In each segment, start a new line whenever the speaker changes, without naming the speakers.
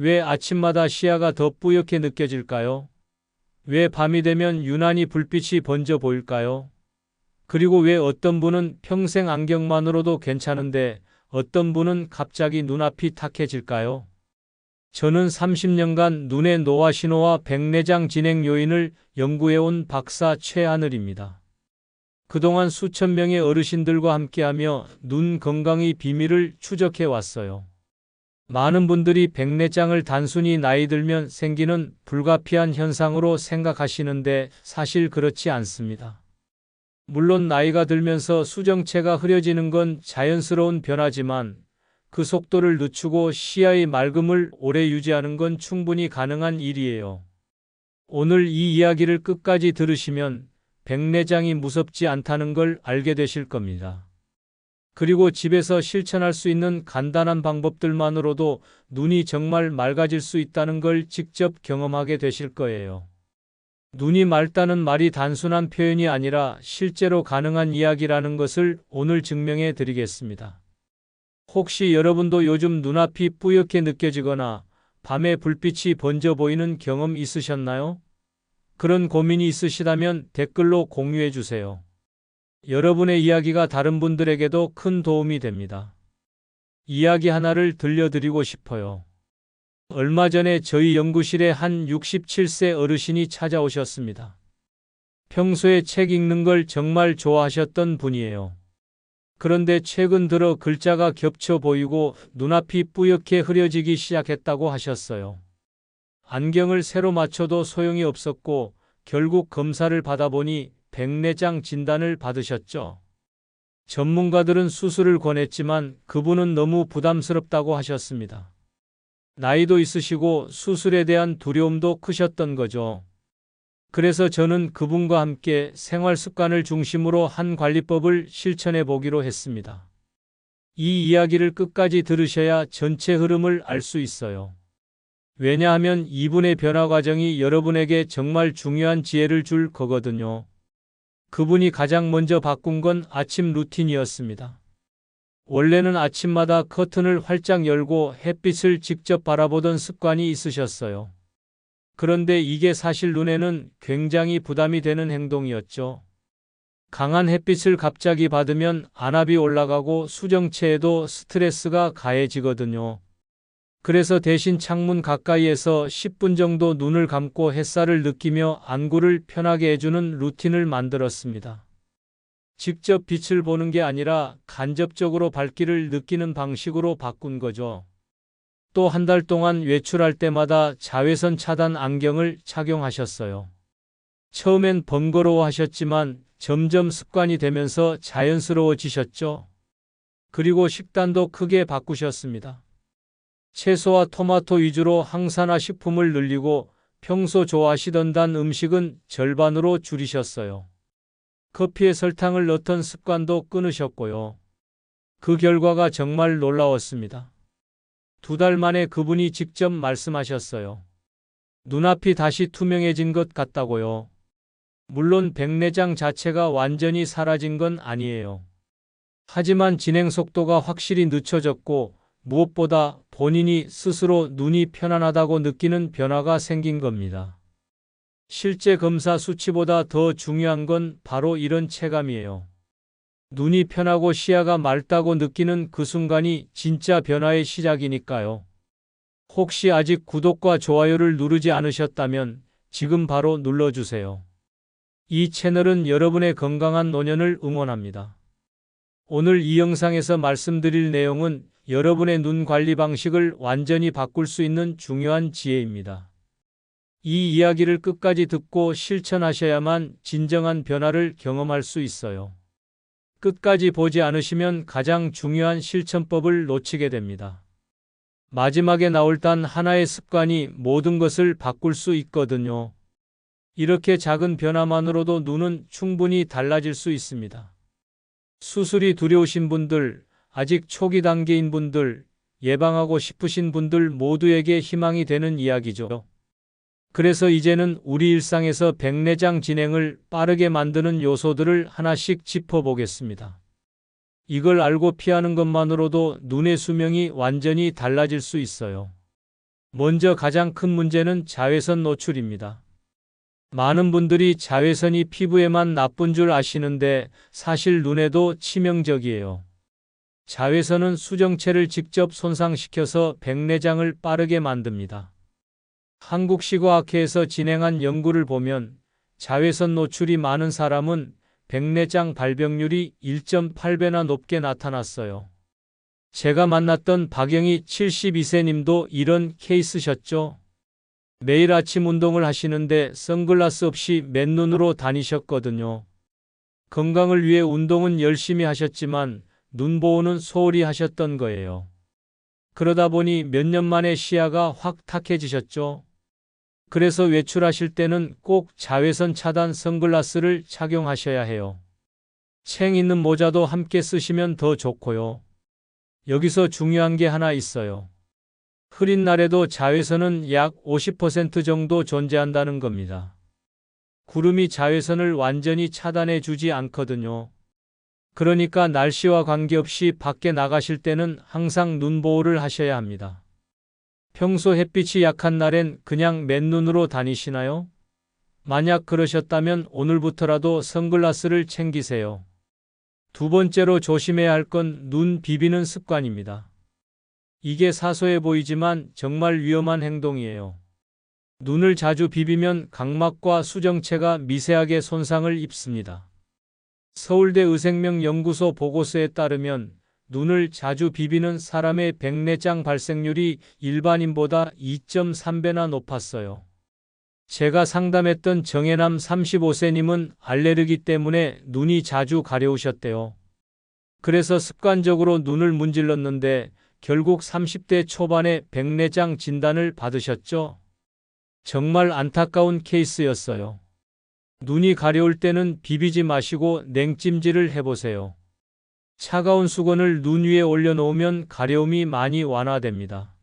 왜 아침마다 시야가 더 뿌옇게 느껴질까요? 왜 밤이 되면 유난히 불빛이 번져 보일까요? 그리고 왜 어떤 분은 평생 안경만으로도 괜찮은데 어떤 분은 갑자기 눈앞이 탁해질까요? 저는 30년간 눈의 노화 신호와 백내장 진행 요인을 연구해온 박사 최하늘입니다. 그동안 수천 명의 어르신들과 함께하며 눈 건강의 비밀을 추적해 왔어요. 많은 분들이 백내장을 단순히 나이 들면 생기는 불가피한 현상으로 생각하시는데 사실 그렇지 않습니다. 물론 나이가 들면서 수정체가 흐려지는 건 자연스러운 변화지만 그 속도를 늦추고 시야의 맑음을 오래 유지하는 건 충분히 가능한 일이에요. 오늘 이 이야기를 끝까지 들으시면 백내장이 무섭지 않다는 걸 알게 되실 겁니다. 그리고 집에서 실천할 수 있는 간단한 방법들만으로도 눈이 정말 맑아질 수 있다는 걸 직접 경험하게 되실 거예요. 눈이 맑다는 말이 단순한 표현이 아니라 실제로 가능한 이야기라는 것을 오늘 증명해 드리겠습니다. 혹시 여러분도 요즘 눈앞이 뿌옇게 느껴지거나 밤에 불빛이 번져 보이는 경험 있으셨나요? 그런 고민이 있으시다면 댓글로 공유해 주세요. 여러분의 이야기가 다른 분들에게도 큰 도움이 됩니다. 이야기 하나를 들려드리고 싶어요. 얼마 전에 저희 연구실에 한 67세 어르신이 찾아오셨습니다. 평소에 책 읽는 걸 정말 좋아하셨던 분이에요. 그런데 최근 들어 글자가 겹쳐 보이고 눈앞이 뿌옇게 흐려지기 시작했다고 하셨어요. 안경을 새로 맞춰도 소용이 없었고 결국 검사를 받아보니 백내장 진단을 받으셨죠. 전문가들은 수술을 권했지만 그분은 너무 부담스럽다고 하셨습니다. 나이도 있으시고 수술에 대한 두려움도 크셨던 거죠. 그래서 저는 그분과 함께 생활 습관을 중심으로 한 관리법을 실천해 보기로 했습니다. 이 이야기를 끝까지 들으셔야 전체 흐름을 알 수 있어요. 왜냐하면 이분의 변화 과정이 여러분에게 정말 중요한 지혜를 줄 거거든요. 그분이 가장 먼저 바꾼 건 아침 루틴이었습니다. 원래는 아침마다 커튼을 활짝 열고 햇빛을 직접 바라보던 습관이 있으셨어요. 그런데 이게 사실 눈에는 굉장히 부담이 되는 행동이었죠. 강한 햇빛을 갑자기 받으면 안압이 올라가고 수정체에도 스트레스가 가해지거든요. 그래서 대신 창문 가까이에서 10분 정도 눈을 감고 햇살을 느끼며 안구를 편하게 해주는 루틴을 만들었습니다. 직접 빛을 보는 게 아니라 간접적으로 밝기를 느끼는 방식으로 바꾼 거죠. 또 한 달 동안 외출할 때마다 자외선 차단 안경을 착용하셨어요. 처음엔 번거로워 하셨지만 점점 습관이 되면서 자연스러워지셨죠. 그리고 식단도 크게 바꾸셨습니다. 채소와 토마토 위주로 항산화 식품을 늘리고 평소 좋아하시던 단 음식은 절반으로 줄이셨어요. 커피에 설탕을 넣던 습관도 끊으셨고요. 그 결과가 정말 놀라웠습니다. 두 달 만에 그분이 직접 말씀하셨어요. 눈앞이 다시 투명해진 것 같다고요. 물론 백내장 자체가 완전히 사라진 건 아니에요. 하지만 진행 속도가 확실히 늦춰졌고 무엇보다 본인이 스스로 눈이 편안하다고 느끼는 변화가 생긴 겁니다. 실제 검사 수치보다 더 중요한 건 바로 이런 체감이에요. 눈이 편하고 시야가 맑다고 느끼는 그 순간이 진짜 변화의 시작이니까요. 혹시 아직 구독과 좋아요를 누르지 않으셨다면 지금 바로 눌러주세요. 이 채널은 여러분의 건강한 노년을 응원합니다. 오늘 이 영상에서 말씀드릴 내용은 여러분의 눈 관리 방식을 완전히 바꿀 수 있는 중요한 지혜입니다. 이 이야기를 끝까지 듣고 실천하셔야만 진정한 변화를 경험할 수 있어요. 끝까지 보지 않으시면 가장 중요한 실천법을 놓치게 됩니다. 마지막에 나올 단 하나의 습관이 모든 것을 바꿀 수 있거든요. 이렇게 작은 변화만으로도 눈은 충분히 달라질 수 있습니다. 수술이 두려우신 분들, 아직 초기 단계인 분들, 예방하고 싶으신 분들 모두에게 희망이 되는 이야기죠. 그래서 이제는 우리 일상에서 백내장 진행을 빠르게 만드는 요소들을 하나씩 짚어보겠습니다. 이걸 알고 피하는 것만으로도 눈의 수명이 완전히 달라질 수 있어요. 먼저 가장 큰 문제는 자외선 노출입니다. 많은 분들이 자외선이 피부에만 나쁜 줄 아시는데 사실 눈에도 치명적이에요. 자외선은 수정체를 직접 손상시켜서 백내장을 빠르게 만듭니다. 한국시과학회에서 진행한 연구를 보면 자외선 노출이 많은 사람은 백내장 발병률이 1.8배나 높게 나타났어요. 제가 만났던 박영희 72세님도 이런 케이스셨죠? 매일 아침 운동을 하시는데 선글라스 없이 맨눈으로 다니셨거든요. 건강을 위해 운동은 열심히 하셨지만 눈 보호는 소홀히 하셨던 거예요. 그러다 보니 몇 년 만에 시야가 확 탁해지셨죠. 그래서 외출하실 때는 꼭 자외선 차단 선글라스를 착용하셔야 해요. 챙 있는 모자도 함께 쓰시면 더 좋고요. 여기서 중요한 게 하나 있어요. 흐린 날에도 자외선은 약 50% 정도 존재한다는 겁니다. 구름이 자외선을 완전히 차단해 주지 않거든요. 그러니까 날씨와 관계없이 밖에 나가실 때는 항상 눈 보호를 하셔야 합니다. 평소 햇빛이 약한 날엔 그냥 맨눈으로 다니시나요? 만약 그러셨다면 오늘부터라도 선글라스를 챙기세요. 두 번째로 조심해야 할 건 눈 비비는 습관입니다. 이게 사소해 보이지만 정말 위험한 행동이에요. 눈을 자주 비비면 각막과 수정체가 미세하게 손상을 입습니다. 서울대 의생명연구소 보고서에 따르면 눈을 자주 비비는 사람의 백내장 발생률이 일반인보다 2.3배나 높았어요. 제가 상담했던 정혜남 35세님은 알레르기 때문에 눈이 자주 가려우셨대요. 그래서 습관적으로 눈을 문질렀는데 결국 30대 초반에 백내장 진단을 받으셨죠. 정말 안타까운 케이스였어요. 눈이 가려울 때는 비비지 마시고 냉찜질을 해보세요. 차가운 수건을 눈 위에 올려놓으면 가려움이 많이 완화됩니다.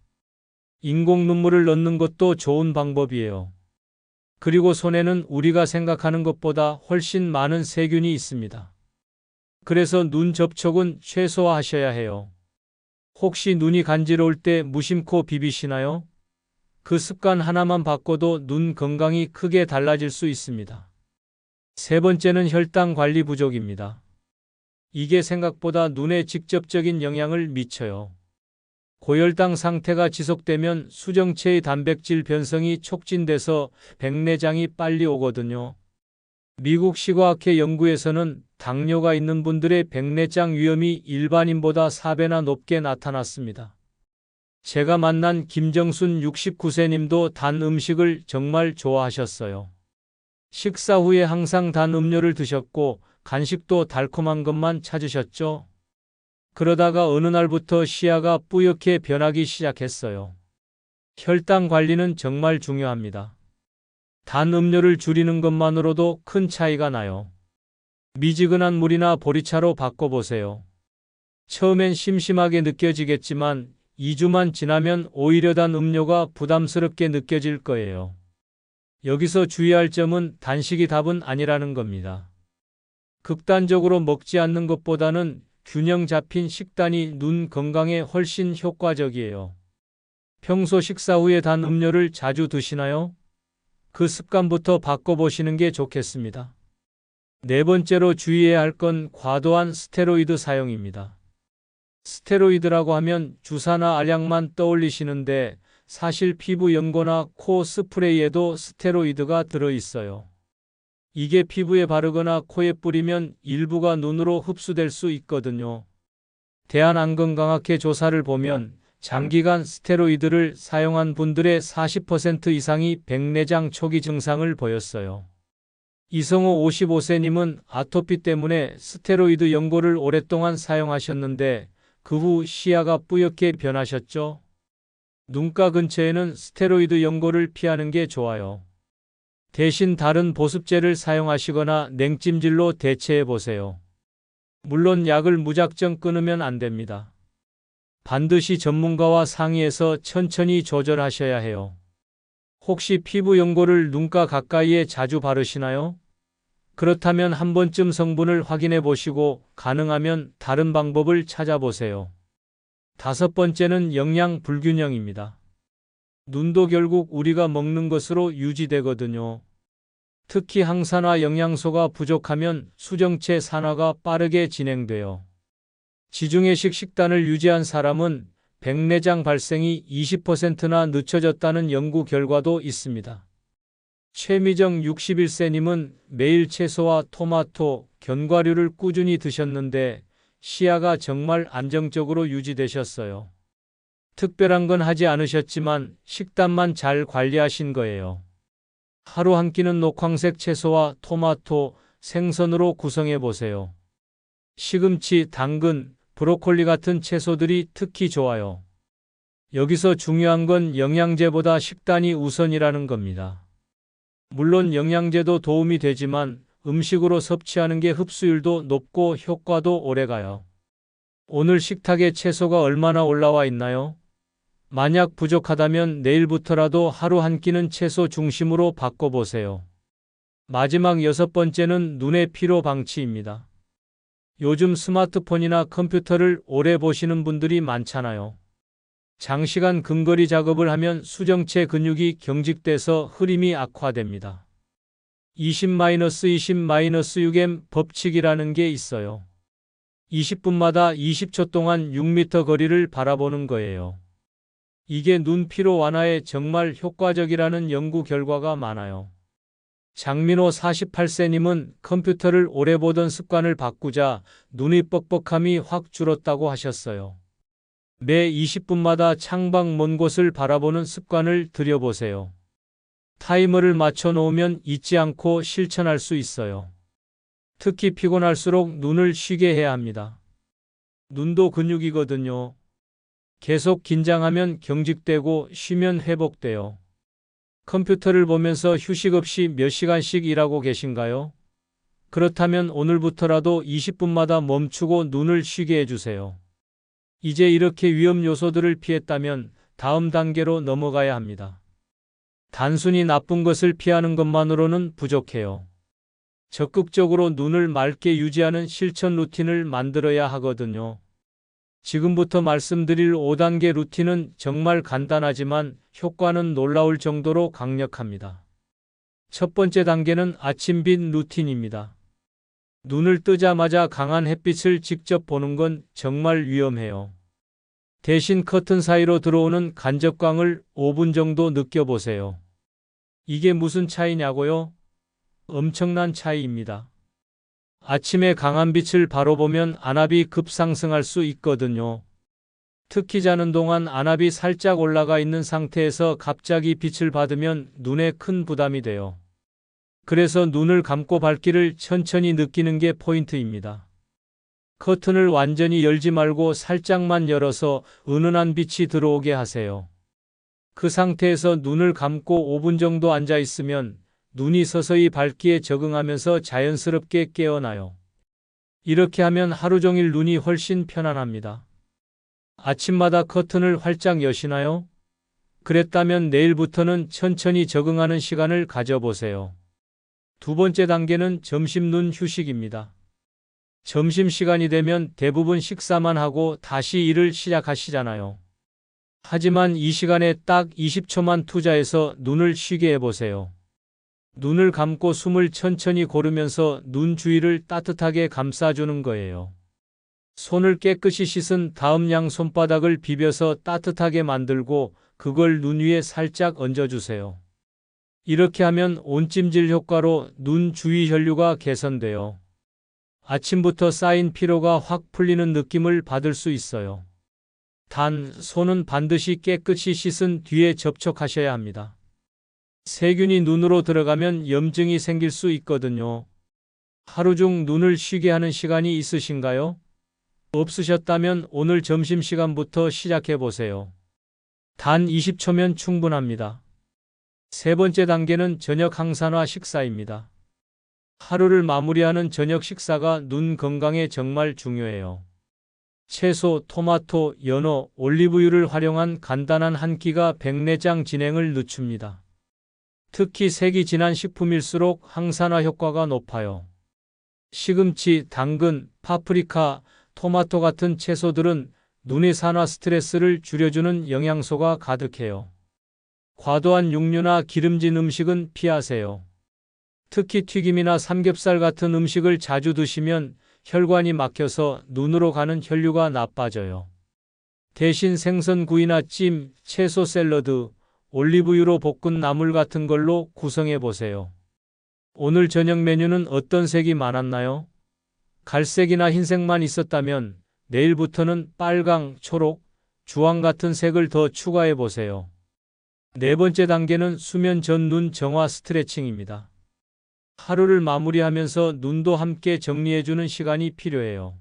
인공 눈물을 넣는 것도 좋은 방법이에요. 그리고 손에는 우리가 생각하는 것보다 훨씬 많은 세균이 있습니다. 그래서 눈 접촉은 최소화하셔야 해요. 혹시 눈이 간지러울 때 무심코 비비시나요? 그 습관 하나만 바꿔도 눈 건강이 크게 달라질 수 있습니다. 세 번째는 혈당 관리 부족입니다. 이게 생각보다 눈에 직접적인 영향을 미쳐요. 고혈당 상태가 지속되면 수정체의 단백질 변성이 촉진돼서 백내장이 빨리 오거든요. 미국 시과학회 연구에서는 당뇨가 있는 분들의 백내장 위험이 일반인보다 4배나 높게 나타났습니다. 제가 만난 김정순 69세 님도 단 음식을 정말 좋아하셨어요. 식사 후에 항상 단 음료를 드셨고 간식도 달콤한 것만 찾으셨죠? 그러다가 어느 날부터 시야가 뿌옇게 변하기 시작했어요. 혈당 관리는 정말 중요합니다. 단 음료를 줄이는 것만으로도 큰 차이가 나요. 미지근한 물이나 보리차로 바꿔보세요. 처음엔 심심하게 느껴지겠지만 2주만 지나면 오히려 단 음료가 부담스럽게 느껴질 거예요. 여기서 주의할 점은 단식이 답은 아니라는 겁니다. 극단적으로 먹지 않는 것보다는 균형 잡힌 식단이 눈 건강에 훨씬 효과적이에요. 평소 식사 후에 단 음료를 자주 드시나요? 그 습관부터 바꿔보시는 게 좋겠습니다. 네 번째로 주의해야 할 건 과도한 스테로이드 사용입니다. 스테로이드라고 하면 주사나 알약만 떠올리시는데 사실 피부 연고나 코 스프레이에도 스테로이드가 들어 있어요. 이게 피부에 바르거나 코에 뿌리면 일부가 눈으로 흡수될 수 있거든요. 대한안건강학회 조사를 보면 장기간 스테로이드를 사용한 분들의 40% 이상이 백내장 초기 증상을 보였어요. 이성호 55세님은 아토피 때문에 스테로이드 연고를 오랫동안 사용하셨는데 그 후 시야가 뿌옇게 변하셨죠? 눈가 근처에는 스테로이드 연고를 피하는 게 좋아요. 대신 다른 보습제를 사용하시거나 냉찜질로 대체해 보세요. 물론 약을 무작정 끊으면 안 됩니다. 반드시 전문가와 상의해서 천천히 조절하셔야 해요. 혹시 피부 연고를 눈가 가까이에 자주 바르시나요? 그렇다면 한 번쯤 성분을 확인해 보시고 가능하면 다른 방법을 찾아보세요. 다섯 번째는 영양 불균형입니다. 눈도 결국 우리가 먹는 것으로 유지되거든요. 특히 항산화 영양소가 부족하면 수정체 산화가 빠르게 진행돼요. 지중해식 식단을 유지한 사람은 백내장 발생이 20%나 늦춰졌다는 연구 결과도 있습니다. 최미정 61세님은 매일 채소와 토마토, 견과류를 꾸준히 드셨는데 시야가 정말 안정적으로 유지되셨어요. 특별한 건 하지 않으셨지만 식단만 잘 관리하신 거예요. 하루 한 끼는 녹황색 채소와 토마토, 생선으로 구성해 보세요. 시금치, 당근, 브로콜리 같은 채소들이 특히 좋아요. 여기서 중요한 건 영양제보다 식단이 우선이라는 겁니다. 물론 영양제도 도움이 되지만 음식으로 섭취하는 게 흡수율도 높고 효과도 오래가요. 오늘 식탁에 채소가 얼마나 올라와 있나요? 만약 부족하다면 내일부터라도 하루 한 끼는 채소 중심으로 바꿔보세요. 마지막 여섯 번째는 눈의 피로 방치입니다. 요즘 스마트폰이나 컴퓨터를 오래 보시는 분들이 많잖아요. 장시간 근거리 작업을 하면 수정체 근육이 경직돼서 흐림이 악화됩니다. 20-20-6M 법칙이라는 게 있어요. 20분마다 20초 동안 6m 거리를 바라보는 거예요. 이게 눈 피로 완화에 정말 효과적이라는 연구 결과가 많아요. 장민호 48세님은 컴퓨터를 오래 보던 습관을 바꾸자 눈이 뻑뻑함이 확 줄었다고 하셨어요. 매 20분마다 창밖 먼 곳을 바라보는 습관을 들여보세요. 타이머를 맞춰 놓으면 잊지 않고 실천할 수 있어요. 특히 피곤할수록 눈을 쉬게 해야 합니다. 눈도 근육이거든요. 계속 긴장하면 경직되고 쉬면 회복돼요. 컴퓨터를 보면서 휴식 없이 몇 시간씩 일하고 계신가요? 그렇다면 오늘부터라도 20분마다 멈추고 눈을 쉬게 해주세요. 이제 이렇게 위험 요소들을 피했다면 다음 단계로 넘어가야 합니다. 단순히 나쁜 것을 피하는 것만으로는 부족해요. 적극적으로 눈을 맑게 유지하는 실천 루틴을 만들어야 하거든요. 지금부터 말씀드릴 5단계 루틴은 정말 간단하지만 효과는 놀라울 정도로 강력합니다. 첫 번째 단계는 아침 빛 루틴입니다. 눈을 뜨자마자 강한 햇빛을 직접 보는 건 정말 위험해요. 대신 커튼 사이로 들어오는 간접광을 5분 정도 느껴보세요. 이게 무슨 차이냐고요? 엄청난 차이입니다. 아침에 강한 빛을 바로 보면 안압이 급상승할 수 있거든요. 특히 자는 동안 안압이 살짝 올라가 있는 상태에서 갑자기 빛을 받으면 눈에 큰 부담이 돼요. 그래서 눈을 감고 밝기를 천천히 느끼는 게 포인트입니다. 커튼을 완전히 열지 말고 살짝만 열어서 은은한 빛이 들어오게 하세요. 그 상태에서 눈을 감고 5분 정도 앉아 있으면 눈이 서서히 밝기에 적응하면서 자연스럽게 깨어나요. 이렇게 하면 하루 종일 눈이 훨씬 편안합니다. 아침마다 커튼을 활짝 여시나요? 그랬다면 내일부터는 천천히 적응하는 시간을 가져보세요. 두 번째 단계는 점심 눈 휴식입니다. 점심시간이 되면 대부분 식사만 하고 다시 일을 시작하시잖아요. 하지만 이 시간에 딱 20초만 투자해서 눈을 쉬게 해보세요. 눈을 감고 숨을 천천히 고르면서 눈 주위를 따뜻하게 감싸주는 거예요. 손을 깨끗이 씻은 다음 양 손바닥을 비벼서 따뜻하게 만들고 그걸 눈 위에 살짝 얹어주세요. 이렇게 하면 온찜질 효과로 눈 주위 혈류가 개선돼요. 아침부터 쌓인 피로가 확 풀리는 느낌을 받을 수 있어요. 단, 손은 반드시 깨끗이 씻은 뒤에 접촉하셔야 합니다. 세균이 눈으로 들어가면 염증이 생길 수 있거든요. 하루 중 눈을 쉬게 하는 시간이 있으신가요? 없으셨다면 오늘 점심시간부터 시작해 보세요. 단 20초면 충분합니다. 세 번째 단계는 저녁 항산화 식사입니다. 하루를 마무리하는 저녁 식사가 눈 건강에 정말 중요해요. 채소, 토마토, 연어, 올리브유를 활용한 간단한 한 끼가 백내장 진행을 늦춥니다. 특히 색이 진한 식품일수록 항산화 효과가 높아요. 시금치, 당근, 파프리카, 토마토 같은 채소들은 눈의 산화 스트레스를 줄여주는 영양소가 가득해요. 과도한 육류나 기름진 음식은 피하세요. 특히 튀김이나 삼겹살 같은 음식을 자주 드시면 혈관이 막혀서 눈으로 가는 혈류가 나빠져요. 대신 생선구이나 찜, 채소 샐러드, 올리브유로 볶은 나물 같은 걸로 구성해 보세요. 오늘 저녁 메뉴는 어떤 색이 많았나요? 갈색이나 흰색만 있었다면 내일부터는 빨강, 초록, 주황 같은 색을 더 추가해 보세요. 네 번째 단계는 수면 전 눈 정화 스트레칭입니다. 하루를 마무리하면서 눈도 함께 정리해주는 시간이 필요해요.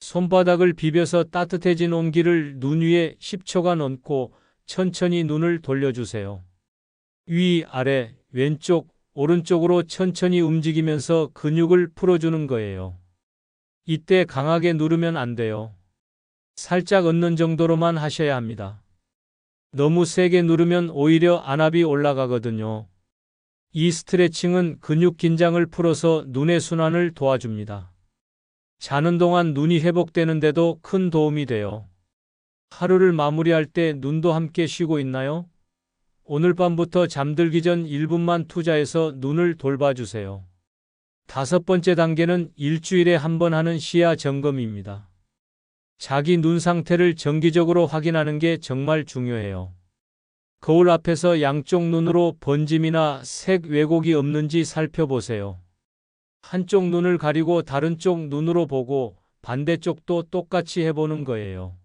손바닥을 비벼서 따뜻해진 온기를 눈 위에 10초간 얹고 천천히 눈을 돌려주세요. 위, 아래, 왼쪽, 오른쪽으로 천천히 움직이면서 근육을 풀어주는 거예요. 이때 강하게 누르면 안 돼요. 살짝 얹는 정도로만 하셔야 합니다. 너무 세게 누르면 오히려 안압이 올라가거든요. 이 스트레칭은 근육 긴장을 풀어서 눈의 순환을 도와줍니다. 자는 동안 눈이 회복되는데도 큰 도움이 돼요. 하루를 마무리할 때 눈도 함께 쉬고 있나요? 오늘 밤부터 잠들기 전 1분만 투자해서 눈을 돌봐주세요. 다섯 번째 단계는 일주일에 한 번 하는 시야 점검입니다. 자기 눈 상태를 정기적으로 확인하는 게 정말 중요해요. 거울 앞에서 양쪽 눈으로 번짐이나 색 왜곡이 없는지 살펴보세요. 한쪽 눈을 가리고 다른 쪽 눈으로 보고 반대쪽도 똑같이 해보는 거예요.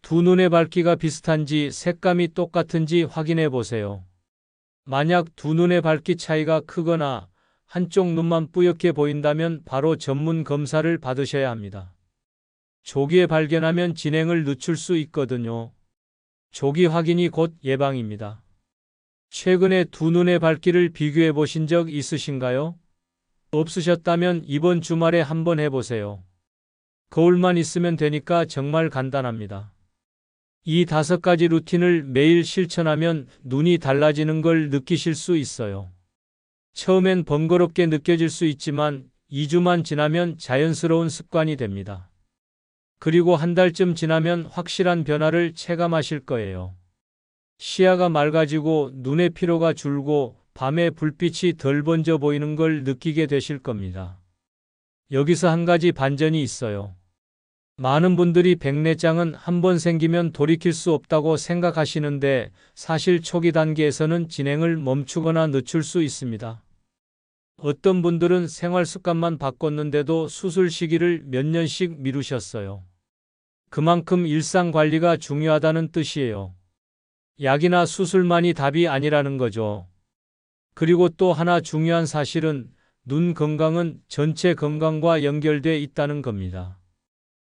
두 눈의 밝기가 비슷한지 색감이 똑같은지 확인해 보세요. 만약 두 눈의 밝기 차이가 크거나 한쪽 눈만 뿌옇게 보인다면 바로 전문 검사를 받으셔야 합니다. 조기에 발견하면 진행을 늦출 수 있거든요. 조기 확인이 곧 예방입니다. 최근에 두 눈의 밝기를 비교해 보신 적 있으신가요? 없으셨다면 이번 주말에 한번 해보세요. 거울만 있으면 되니까 정말 간단합니다. 이 다섯 가지 루틴을 매일 실천하면 눈이 달라지는 걸 느끼실 수 있어요. 처음엔 번거롭게 느껴질 수 있지만 2주만 지나면 자연스러운 습관이 됩니다. 그리고 한 달쯤 지나면 확실한 변화를 체감하실 거예요. 시야가 맑아지고 눈의 피로가 줄고 밤에 불빛이 덜 번져 보이는 걸 느끼게 되실 겁니다. 여기서 한 가지 반전이 있어요. 많은 분들이 백내장은 한 번 생기면 돌이킬 수 없다고 생각하시는데 사실 초기 단계에서는 진행을 멈추거나 늦출 수 있습니다. 어떤 분들은 생활 습관만 바꿨는데도 수술 시기를 몇 년씩 미루셨어요. 그만큼 일상 관리가 중요하다는 뜻이에요. 약이나 수술만이 답이 아니라는 거죠. 그리고 또 하나 중요한 사실은 눈 건강은 전체 건강과 연결돼 있다는 겁니다.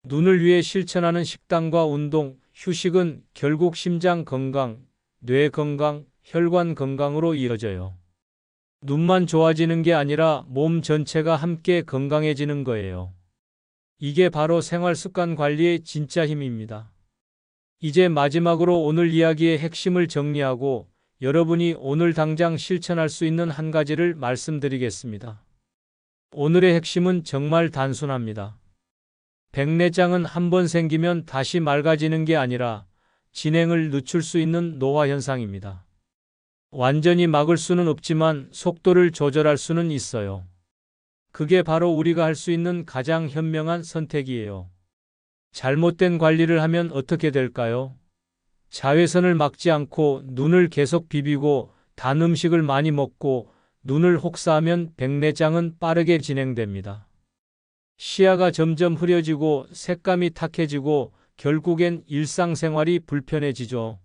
눈을 위해 실천하는 식단과 운동, 휴식은 결국 심장 건강, 뇌 건강, 혈관 건강으로 이어져요. 눈만 좋아지는 게 아니라 몸 전체가 함께 건강해지는 거예요. 이게 바로 생활 습관 관리의 진짜 힘입니다. 이제 마지막으로 오늘 이야기의 핵심을 정리하고 여러분이 오늘 당장 실천할 수 있는 한 가지를 말씀드리겠습니다. 오늘의 핵심은 정말 단순합니다. 백내장은 한 번 생기면 다시 맑아지는 게 아니라 진행을 늦출 수 있는 노화 현상입니다. 완전히 막을 수는 없지만 속도를 조절할 수는 있어요. 그게 바로 우리가 할 수 있는 가장 현명한 선택이에요. 잘못된 관리를 하면 어떻게 될까요? 자외선을 막지 않고 눈을 계속 비비고 단 음식을 많이 먹고 눈을 혹사하면 백내장은 빠르게 진행됩니다. 시야가 점점 흐려지고 색감이 탁해지고 결국엔 일상생활이 불편해지죠.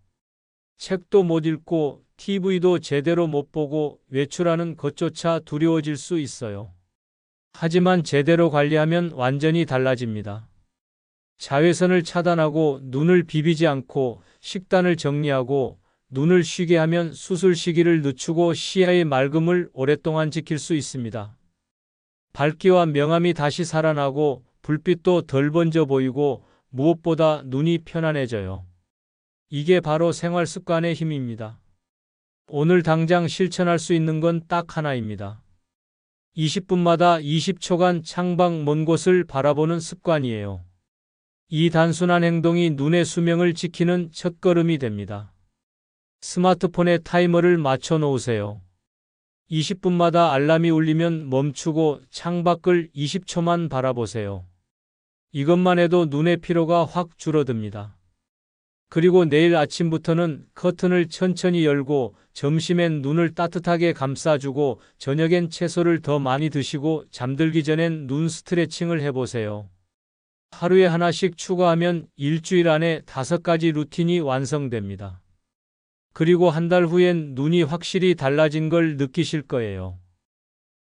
책도 못 읽고 TV도 제대로 못 보고 외출하는 것조차 두려워질 수 있어요. 하지만 제대로 관리하면 완전히 달라집니다. 자외선을 차단하고 눈을 비비지 않고 식단을 정리하고 눈을 쉬게 하면 수술 시기를 늦추고 시야의 맑음을 오랫동안 지킬 수 있습니다. 밝기와 명암이 다시 살아나고 불빛도 덜 번져 보이고 무엇보다 눈이 편안해져요. 이게 바로 생활 습관의 힘입니다. 오늘 당장 실천할 수 있는 건 딱 하나입니다. 20분마다 20초간 창밖 먼 곳을 바라보는 습관이에요. 이 단순한 행동이 눈의 수명을 지키는 첫걸음이 됩니다. 스마트폰에 타이머를 맞춰 놓으세요. 20분마다 알람이 울리면 멈추고 창밖을 20초만 바라보세요. 이것만 해도 눈의 피로가 확 줄어듭니다. 그리고 내일 아침부터는 커튼을 천천히 열고 점심엔 눈을 따뜻하게 감싸주고 저녁엔 채소를 더 많이 드시고 잠들기 전엔 눈 스트레칭을 해보세요. 하루에 하나씩 추가하면 일주일 안에 다섯 가지 루틴이 완성됩니다. 그리고 한 달 후엔 눈이 확실히 달라진 걸 느끼실 거예요.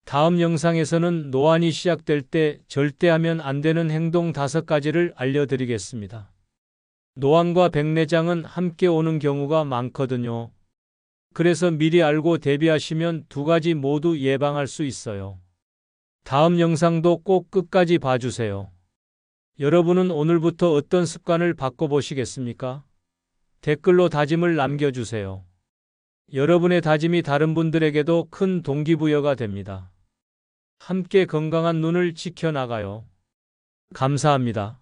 다음 영상에서는 노안이 시작될 때 절대 하면 안 되는 행동 다섯 가지를 알려드리겠습니다. 노안과 백내장은 함께 오는 경우가 많거든요. 그래서 미리 알고 대비하시면 두 가지 모두 예방할 수 있어요. 다음 영상도 꼭 끝까지 봐주세요. 여러분은 오늘부터 어떤 습관을 바꿔보시겠습니까? 댓글로 다짐을 남겨주세요. 여러분의 다짐이 다른 분들에게도 큰 동기부여가 됩니다. 함께 건강한 눈을 지켜나가요. 감사합니다.